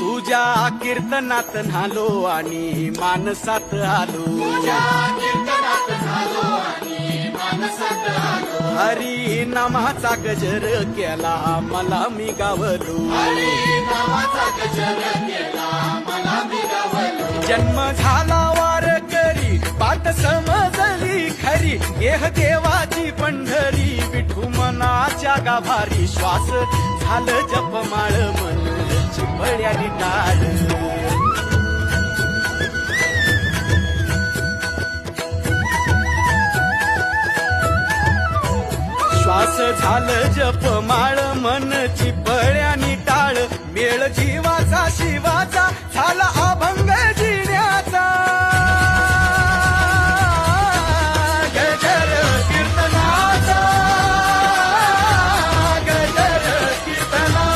तुझ्या कीर्तनात नालो आणि मानसात आलो. हरी नामाचा गजर केला मला मी गावलो. जन्म झाला वार करी पाठ समजली खरी. गेह देवाची पंढरी विठू मनाच्या गाभारी श्वास झालं जपमाळ मन चिपळ्यानी टाळ श्वास झालं जप माळ मन चिपळ्यानी टाळ. मेळ जीवाचा शिवाचा झाला